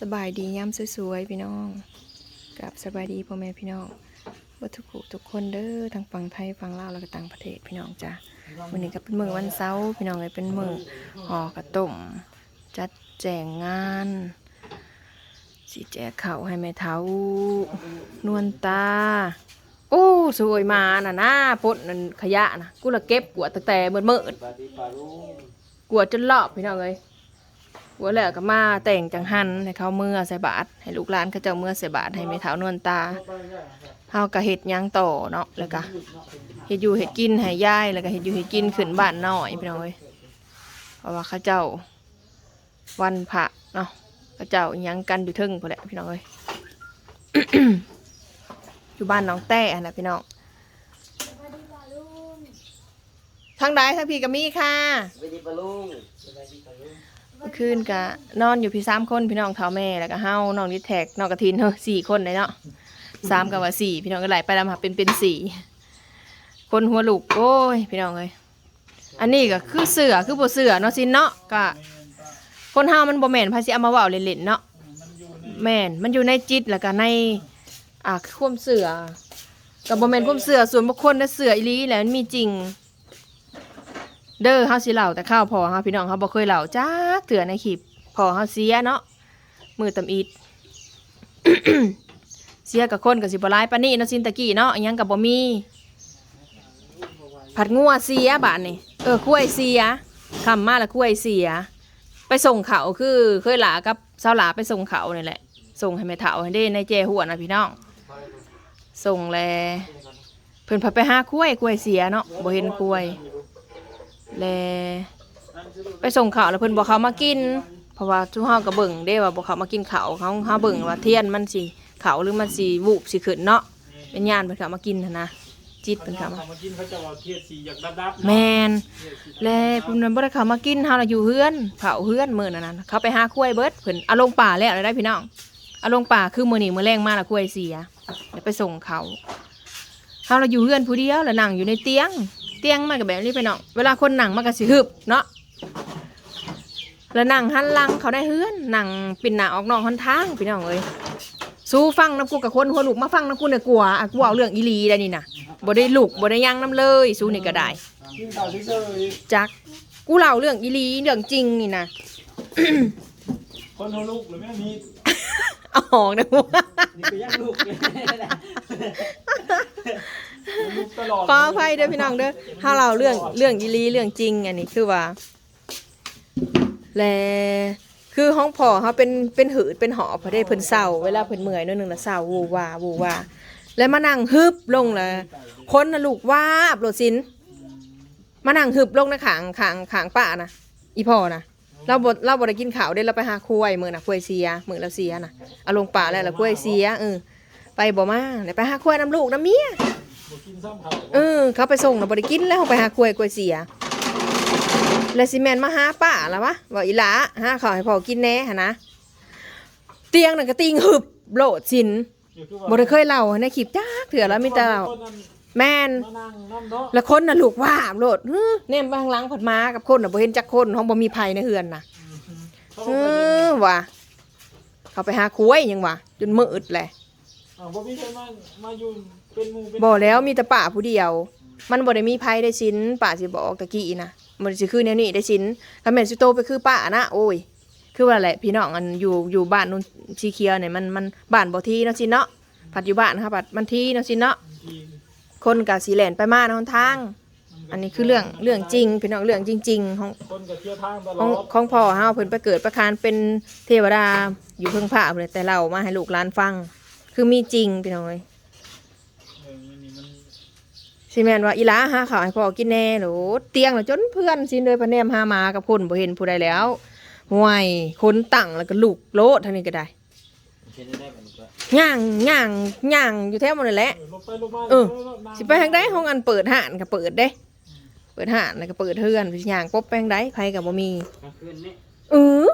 สบายดีย้ำสวยๆพี่น้องกับสบายดีพ่อแม่พี่น้องวัตถุกทุกคนเด้อทั้งฝั่งไทยฝั่งลาวแล้วก็ต่างประเทศพี่น้องจ้ะวันนี้ก็เป็นมือวันเสาร์พี่น้องเลยเป็นมือห่อกระต้มจัดแจงงานสีแจกข้าให้แม่เท้านวลตาโอ้สวยมาน่ะนะพดนั่นขยะนะกูละเก็บกวาดตั้งแต่เมื่อเมื่อปฏิปารุงกวดจนรอบพี่น้องเลย กวดแล้วก็มาแต่งจังหันให้เขาเมื่อใส่บาตรให้ลูกหลานเขาเจ้าเมื่อใส่บาตรให้แม่เท้านวลตาเฮาก็เฮ็ดยังต่อเนาะแล้วก็เฮ็ดอยู่เฮ็ดกินให้ย่ายแล้วก็เฮ็ดอยู่เฮ็ดกินขึ้นบ้านน้อยพี่น้องเอ้ยเพราะว่าเขาเจ้าวันพระเนาะเขาเจ้ายังกันอยู่ทึ่งพุ่นแหละพี่น้องเอ้ยอยู่บ้านน้องแต้อันนะพี่น้องทางใดทางพี่ก็มีค่ะปฏิปารุง เมื่อคืนกะนอนอยู่พี่สามคนพี่น้องเท่าแม่แล้วก็เฮาน้องนิดแท็กน้องกระทินเฮ้สี่คนเลยเนาะสามกับว่าสี่พี่น้องก็ไหลไปลำหาเป็นเป็นสี่คนหัวลูกโอ้ยพี่น้องเลยอันนี้ก็คือเสือคือบ่เสือเนาะสินเนาะก็คนเฮามันบ่แม่นภาษีเอามาเว้าเล่นๆเนาะแม่นมันอยู่ในจิตแล้วก็ในอ่าความเสือก็บ่แม่นความเสือส่วนบุคคลนะเสืออีหลีแหละมันมีจริง เด้อเฮาสิเล่าแต่ข้าวพอเฮาพี่น้องเฮาบ่เคยเล่าจักเถื่อในคลิปพอเฮาเสียเนาะมือตำอีดเสียกับคนก็สิบ่หลายปานนี้เนาะซินตะกี้เนาะอิหยังก็บ่มี ผัดงัวเสียบาดนี่เออกล้วยเสียคำมาล้วกล้วยเสีย ไปส่งเขาคือเคยหลากับสาวหลาไปส่งเขานี่แหละ ส่งให้แม่เฒ่าให้ได้ในเจหัวนะพี่น้อง ส่งแลเพิ่นพาไปหากล้วยกล้วยเสียเนาะบ่เห็นกล้วย แลไปส่งข่าวแล้วเพิ่นบอกเขามากิน เพราะว่าทุกเฮาก็เบิ่งเด้ว่าบอกเขามากินข้าวเขาเฮาเบิ่งว่าเทียนมันสิเขาหรือมันสิวูบสิขึ้นเนาะเป็นญาณเพิ่นเขามากินหั้นนะจิตเพิ่นเขามาเขามากินเขาจะเอาเทียดสีอยากดับดับแม่นแลเพิ่นนั้นบ่ได้เขามากินเฮาน่ะอยู่เฮือนเผาเฮือนมื้อนั้นน่ะเขาไปหาคุ้วยเบิดเพิ่นเอาลงป่าแล้วได้พี่น้องเอาลงป่าคือมื้อนี้มื้อแรงมาแล้วคุ้วยเสียแล้วไปส่งเขาเฮาเราอยู่เฮือนผู้เดียวแล้วนั่งอยู่ในเตียง เตียงมันก็แบบนี้ไปเนาะเวลาคนนั่งมันก็สิฮึบเนาะแล้วนั่งหันหลังเขาได้เฮือนนั่งปิ่นหน้าออกนอกหันทางพี่น้องเอ้ยสู้ฟังน้ำกูกับคนหัวลูกมาฟังน้ำกูเนี่ยกลัวอะกูเอาเรื่องอีหลีได้นี่นะบ่ได้ลูกบ่ได้ยังน้ำเลยสู้นี่ก็ได้กินข้าวเฉยจักกูเล่าเรื่องอีหลีเรื่องจริงนี่นะๆคนเขาลูกหรือไม่มีเอาออกนะกูนี่ก็ยังลูก ขออภัยเด้อพี่น้องเด้อถ้าเราเรื่องเรื่องอีหลีเรื่องจริงอันนี้คือว่า แลคือห้องพ่อเขาเป็นเป็นหืดเป็นหอบพอได้เพิ่นเศร้าเวลาเพิ่นเมื่อยนิดนึงนะเศร้าวูวาวูวาแล้วมานั่งฮึบลงเลยคนน่ะลูกวาบโหลดสินมานั่งฮึบลงนะขางขางขางป้านะอีพ่อนะเราบดเราบดได้กินข้าวได้เราไปหาคุยมือนะคุยเสียมือเราเสียนะเอาลงป่าแล้วเราคุยเสียเออไปบ่มาเลยไปหาคุยน้ำลูกน้ำเมีย กินซ้ำเขาเออ เขาไปส่งเราบริกินแล้วไปหากล้วยกล้วยเสีย แล้วซีเมนมาหาป้าแล้ววะบอกอีหลาหาข้าวให้พ่อกินแหน่หนนะเตียงนั่นก็ติงหึบโลดสินบ่ได้เคยเล่าในคลิปจ้าเถื่อแล้วมีแต่เล่าแม่นมานั่งน้ำเนาะแล้วคนน่ะลูกว่าบโลดฮึแนมบางหลังผัดมากับคนน่ะบ่เห็นจักคนห้องบ่มีภัยในเฮือนน่ะเขาเอบอกว่าอว่ะเขาไปหาคุ้ยยังวะจนมืดแหละอ้าวบ่มีใครมามาอยู่ เป็นหมู่เป็นบอกแล้วมีแต่ป่าผู้เดียว มันบ่ได้มีภัยได้ชิ้นป่าสิบอกตะกี้นะมันสิคือแนวนี้ได้ชิ้นคาเมนสิโตไปคือป่านะโอ้ย คือว่าแหละพี่น้องอันอยู่อยู่บ้านนู้นชีเคียวเนี่ยมันมันบ้านบ่ทีเนาะสิเนาะปัจจุบันครับปัดมันทีเนาะสิเนาะทีมคนกะสีแหลนไปมาเนาะทาง อันนี้คือเรื่องเรื่องจริงพี่น้องเรื่องจริง ๆ ของ คนก็เที่ยวทางตลขอองดของพ่อเฮาเพิ่นไปเกิดประคานเป็นเทวดาอยู่เพิ่งพระเลยแต่เรามาให้ลูกหลานฟัง คือมีจริงพี่น้องเอ้ย สิแม่นว่าอีหลาหาข้าวให้พ่อกินแน่โหลเตียงน่ะจนเพื่อนสิเลยพะแนมหามากับคนบ่เห็นผู้ใดแล้วห่วยคนตั้งแล้วก็ลูกโลดเท่านี้ก็ได้เห็นได้แบบนี้ก็ย่างย่างย่างอยู่แถวหมดนั่นแหละเออลงไปลงมาเออนั่งสิไปทางใดห้องอันเปิดห้านก็เปิดเด้ เปิดห้านแล้วก็เปิดเฮือนสิย่างปบไปทางใดไผก็บ่มีกลางคืนนี่เออ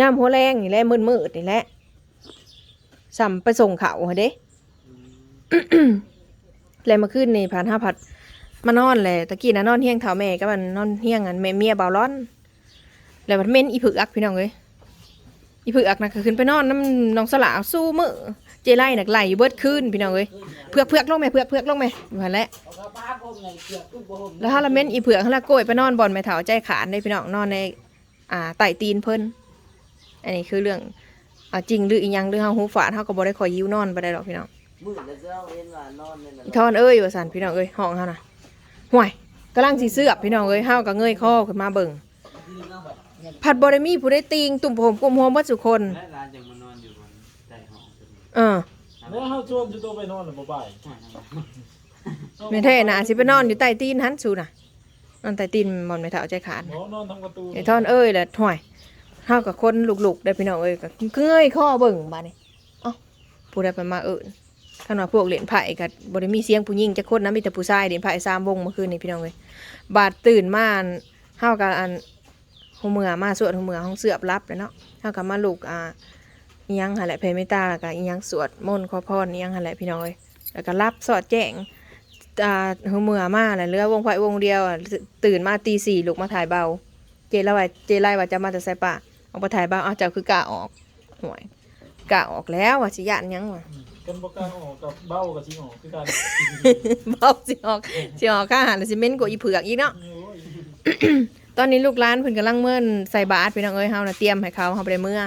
ยามหัวแรงนี่แหละมืดๆนี่แหละสัมไปส่งเขาวหั่นเด้ แล้วมาขึ้นนี่ผ่านห้าผัดมานอนเลยตะกี้นะนอนเฮียงเท้าแม่ก็มันนอนเฮียงอันแม่เมียเบาร้อน แล้วมันเม่นอีผึกอักพี่น้องเลยอีเผือกนะก็ขึ้นไปนอนน้ำน้องสลาสู้มือเจไล่น่ะไหลอยู่เบิดคืนพี่น้องเอ้ยเผือกเผือกลงแม่เผือกเผือกลงแม่ว่าแล้วแล้วถ้าละเม้นอีเผือกถ้าละโกยไปนอนบอนแม่เถาใจขาดได้พี่น้องนอนใน อ่าไต่ตีนเพิ่นอันนี้คือเรื่องอ่าจริงหรืออีหยังหรือเฮาหูฝาดเฮาก็บ่ได้คอยยิ้วนอนไปได้ดอกพี่น้อง มืดแล้วเจ้าเห็นว่านอนเนี่ยนะอีทอนเอ้ยว่าซั่นพี่น้องเอ้ยห้องเฮาน่ะห่วยกำลังสิเสือบพี่น้องเอ้ยเฮาก็เงยคอขึ้นมาเบิ่งผัดบ่ได้มีผู้ใดติงตุ่มผมกุมหัวเบิดสุคนและร้านยังมานอนอยู่บนใจห้องตัวนี้เออแล้วเฮาชวนจะตัวไปนอนหรือบ่ไปแม่แท้น่ะสิไปนอนอยู่ใต้ตีนหันสูน่ะนอนใต้ตีนบ่อนแม่เถาใจขาดหมอนอนทำประตูไอ้ทอนเอ้ยแหละห่วยเฮากับคนลุกๆได้พี่น้องเอ้ยก็เงยข้อเบิ่งบาดนี้เอ้าผู้ใดไปมาเอิ้น คันว่าพวกเล่นไพ่ก็บ่ได้มีเสียงผู้หญิงจักคนนะมีแต่ผู้ชายเล่นไพ่สามวงเมื่อคืนนี้พี่น้องเอ้ยบาดตื่นมาอันเฮากับอันหูเมือมาสวดหูเมือห้องเสือบรับเลยเนาะเฮากับมาลูกอ่าอิหยังหันแหละเพรเมตตาแล้วก็อิหยังสวดมนต์ขอพรอิหยังหันแหละพี่น้องเอ้ยแล้วก็รับสอดแจ้งอ่าหูเมือมาแหละเหลือวงไฟวงเดียวตื่นมาตีสี่ลูกมาถ่ายเบา เจไล่ว่าเจไล่ว่าจะมาแต่ใส่ป่าออกมาถ่ายเบาเอาเจ้าคือกะออกห่วยกะออกแล้วว่าสิยานยังวะ กันบ่กล้าออกกับเบ้ากับชิงออกคือกันเบาสิออกสิออกค่าอาหารแล้วสิเม้นกว่าอีเผือกอีกเนาะ โอ้ยตอนนี้ลูกร้านเพิ่นกำลังเมื่อนใส่บาตรพี่น้องเอ้ยเฮาน่ะเตรียมให้เขาเฮาบ่ได้เมื่อ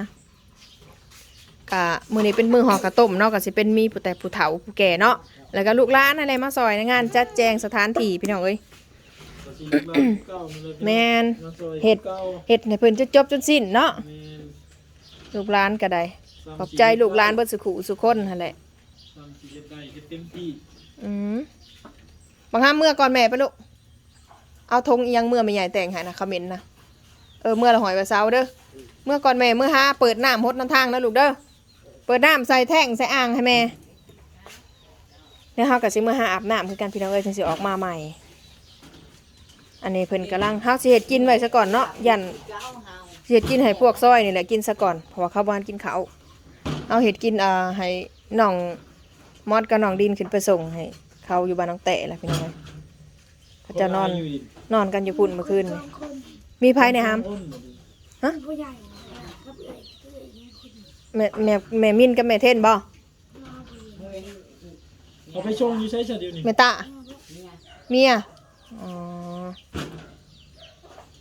กะมื้อนี้เป็นมื้อห่อกระต้มเนาะก็สิเป็นมีผู้แต่ผู้เฒ่าผู้แก่เนาะแล้วก็ลูกร้านอะไรมาซอยในงานจัดแจงสถานที่พี่น้องเอ้ย ก็สิลูกหลานเก่ามาเลยแม่นมาซอยเฮ็ด เก่าเฮ็ดให้เพิ่นจนจบจนสิ้นเนาะแม่นลูกร้านก็ได้สามขอบใจลูกร้านเบิดสุขุสุคนนั่นแหละ สามสี่เฮ็ดได้เฮ็ดเต็มที่อืมบางห้ามเมื่อก่อนแม่ปะลูก เอาธงเอียงเมื่อไม่ใหญ่แต่งใหานะคอมเมนต์นะ เออเมื่อละหอยว่าเสาเด้อ เมื่อก่อนแม่เมื่อห้าเปิดน้ำหดน้ำทางนะลูกเด้อ เปิดน้ำใส่แท่งใส่อ่างให้แม่แล้วเฮากับสิเมื่อห้าอาบน้ำคือกันพี่น้องเอ้ยถึงสิออกมาใหม่ อันนี้เพิ่นกำลังเฮาสิเฮ็ดกินไว้ซะก่อนเนาะยันสิเฮ็ดกินให้พวกซอยนี่แหละกินซะก่อนเพราะว่าเขาบ่ทันกินขาวเอาเฮ็ดกินอ่าให้น้อง มอดกับน้องดินขึ้นไปส่งให้เขาอยู่บ้านน้องแตะแหละพี่น้องเอ้ยเขาจะนอนยู่ดินอนกันอยู่พุ่นเมื่อคืนนี่มีไผในหามคนบ่ดีผู้ใหญ่กับเอ๋ยเอ๋ยเนี่ยคนแม่แม่แม่มินกับแม่เทนบ่รอผู้หญิงเอาไปชงอยู่ใช้ซะเดี๋ยวนี้แม่ตาเมียอ๋อ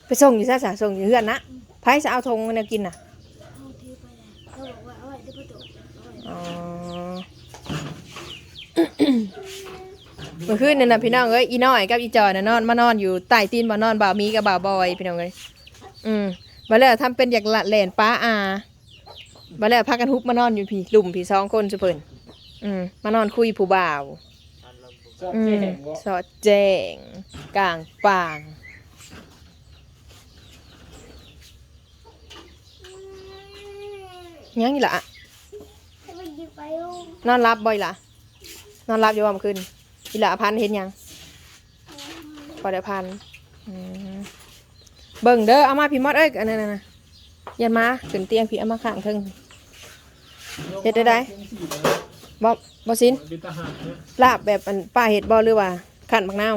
ไปส่งอยู่ซะสะส่งอยู่เฮือนนะไผจะเอาธงมาแนวกินน่ะ เขาถือไปแล้วเขาบอกว่าเอาไว้ที่ประตูเอาไว้ อ๋อ เมื่อคืนนี่น่ะพี่น้องเอ้ยอีน้อยกับอีจอยน่ะนอนมานอนอยู่ใต้ตีนบ่นอนบ่าวมีกับบ่าวบอยพี่น้องเอ้ยอืมบ่แล้วทำเป็นอยากละแหลนป้าอาบ่แล้วพากันฮุบมานอนอยู่พี่หลุมพี่สองคนซุเพิ่นอืมมานอนคุยผู้บ่าวชอบอืแจ้มงบ่สอดแจ้งกลางป่างยังอีหละให้มันหยิบไปลูกนอนรับบ่อยล่ะนอนรับอยู่ว่าเมื่อคืน อีหละพันเห็นยังพอได้พันอืมเบิ่งเด้อเอามาพี่มอดเอ้ยอันนั้นน่ะยันมาขึ้นเตียงพี่เอามาข้างเทิงเฮ็ดได้ได้บ่บ่สินเป็นทหารเนี่ยลาบแบบอันป้าเห็ดบ่หรือว่าขันบักนาว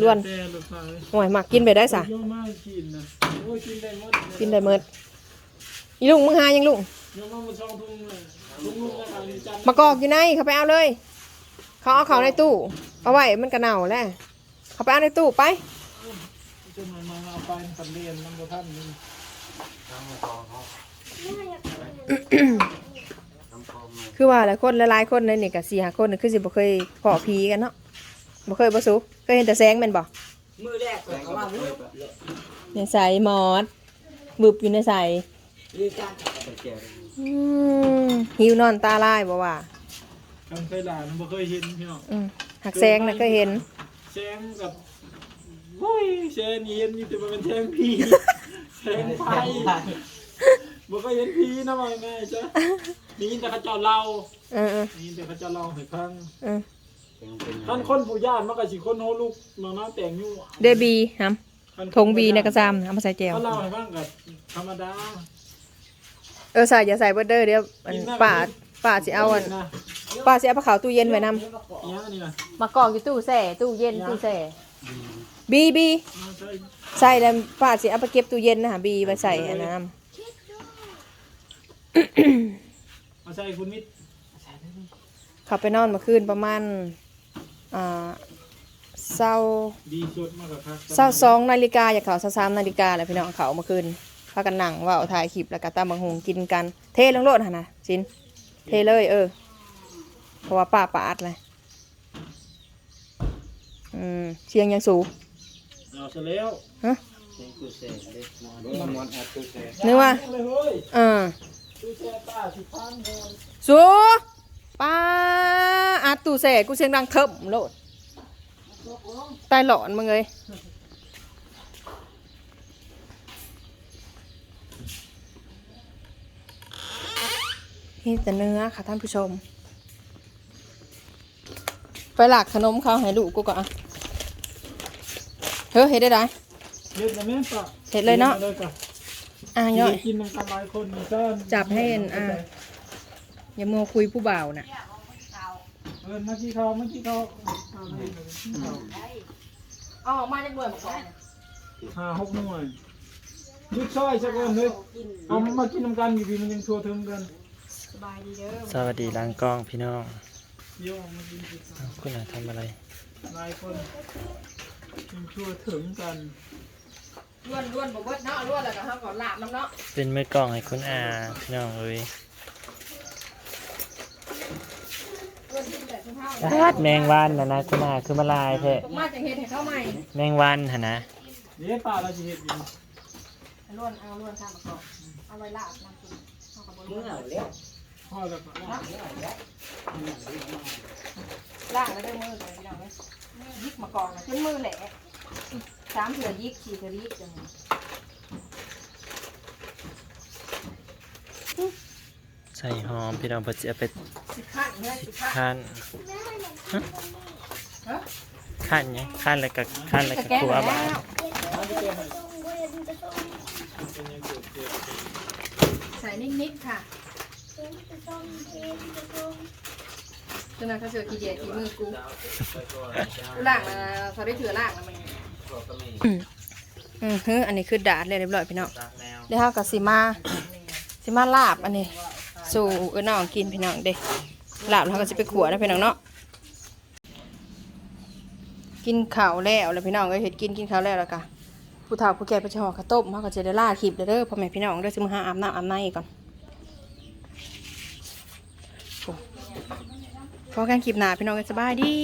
ล้วนแต่ลูกชายห่วยมักกินไปได้ซะโยมมากินนะโอ้ยกินได้หมดกินได้เมิดอีลุงมึงหายังลุงโยมมามาช่องทุ่งเลยทุ่งลูกนะครับมีจันทร์มากอกอยู่ในเขาไปเอาเลย เขาเอาเขาในตู้ เอาไว้มันกระเน่าแล้วเขาไปเอาในตู้ไปจะมามาเอาไปสำเรียนมันบ่ทันนี่น้ำคอเขาน้ำคอมาคือว่าหลายคนหลายๆคนในนี่กับสี่หาคนนี่คือสิบ่เคยพอผีกันเนาะบ่เคยบ่สูเคยเห็นแต่แสงแม่นบ่มือแรกเขาว่ามือในใสหมอดบึบอยู่ในใสนี่จ้าไปเจียวอืมหิวนอนตาลายบ่ว่า กันเคยหลานบ่เคยเห็นพี่น้องอืมหักแสงน่ะก็เห็น แซงกับโอ้ยแซงนี่เห็นอยู่แต่มันเป็นแซงผีแซงไฟบ่เคยเห็นผีนะว่าไงจ๊ะนี่ยินแต่เขาเจ้าเล่าเออนี่ยินแต่เขาเจ้าเล่าให้ฟังๆเออท่านคนผู้ญาติมันก็สิคนโหลูกน้องน้าแต่งอยู่เดบีหำทงบีในกระซามเอามาใส่แจวเขาเล่าให้ฟังกับธรรมดา เออใส่อย่าใส่เบิดเด้อเดี๋ยวอันป้า ป้าสิเอาอันนะป้าสิเอาไปเข้าตู้เย็นไว้นำอีหยังอันนี่นะมากอกอยู่ตู้แช่ตู้เย็นตู้แช่บีบีเอาใช่ใส่แล้วป้าสิเอาไปเก็บตู้เย็นนะฮะบีไปใส่อันน้มาใส่คุณมิตรเขาไปนอนเมื่อคืนประมาณอ่าเศร้า ดีสุดมากกว่าครับเศร้าสองนาฬิกาอยากเขาเศร้าสามนาฬิกาแหละพี่น้องเขาเมื่อคืนพากันนั่งเว่าถ่ายคลิปแล้วก็ตามบังหงกินกัน เทลงโลดหั่นนะจิน เทเลยเออ เพราะว่าป้าปาดเลยอืมเชียงยังสูงเอาซะแล้วฮะเสียงกูเสียเด็กมอนมอนแอปกูเสียนึกว่าเลยเฮ้ยเออตู้แช่ป้าสิพันโดนสูป้าอาดตู้เสกูเสียงดังเทิมโลดตายหลอนมึงเลย นี่แต่เนื้อค่ะท่านผู้ชม ไปหลักขนมเขาให้ลูกกูก่อนอะเฮ้ยเห็ดได้ไดเฮ็ดแล้วแม่นปะเห็ดเลยเนาะเลยปะอะย่อยกินน้ำกันหลายคนมีซ่านจับให้เห็นอะอย่ามัวคุยผู้บ่าวน่ะเออมาที่เขามาที่เขาอ๋อมาจากหน่วยมาก่อนห้าหกหน่วยยุดซอยสักคนเลยเอามากินน้ำกันอยู่ดีมันยังทัวถึงกัน สวัสดีล้างกล้องพี่น้องเดี๋ยวเอามากินสิอ้าวคุณอาทำอะไรหลายคนยังทัวถึงกันล้วนล้วนบอกว่าเนาะล้วนแล้วก็ห้ามก่อนลาบน้ำเนาะเป็นมือกล้องให้คุณอาพี่น้องเอ้ยล้วนที่แต่ชุ่มเท้าปาดแมงวันนะนะคุณอาคือมาลายแท้มาจากเฮ็ดให้เข้าใหม่แมงวันหะนะเดี๋ยวป้าเราจะเห็นอยู่ล้วนเอาล้วนข้ามมาก่อนเอาไว้ลาบน้ำซุปเอากับบเมื่ล้อวนเลี้ยว พ่อแล้วก็ล่างแล้วได้มือเลยพี่น้องเลยยิกมาก่อนนะจนมือแหละสามเถื่อยิกสี่เถื่อยิกจังใส่หอมพี่น้องเพื่อจะเอาไปสิบขั้นเนี่ยสิบขั้นขั้นฮะขั้นเนี่ยขั้นแล้วก็ขั้นแล้วก็แก้ครัวแล้วบ้านใส่นิดๆค่ะ จนนั้นเขาเสือขี้เดียดขี้มือกูกูล่างนะเขาได้ถือล่างนะมันอืมอืมฮึอันนี้คือดาดเลยเรียบร้อยพี่น้องเดี๋ยวเขากับสิมาสิมาลาบอันนี้ สู่เออน้องกินพี่น้องเด้ลาบแล้วเขาก็จะไปขัวนะพี่น้องเนาะกินข้าวแล้วแล้วพี่น้องก็เห็ดกินกินข้าวแล้วแล้วก็ผู้เฒ่าผู้แก่ไปจะห่อข้าวต้มเขาก็จะได้ล่าคลิปเด้อเด้อพ่อแม่พี่น้องเด้อสิมาหาอาบน้ำอาบในก่อนโอ้ พอกันคลิปหน้าพี่น้องกันสบายดี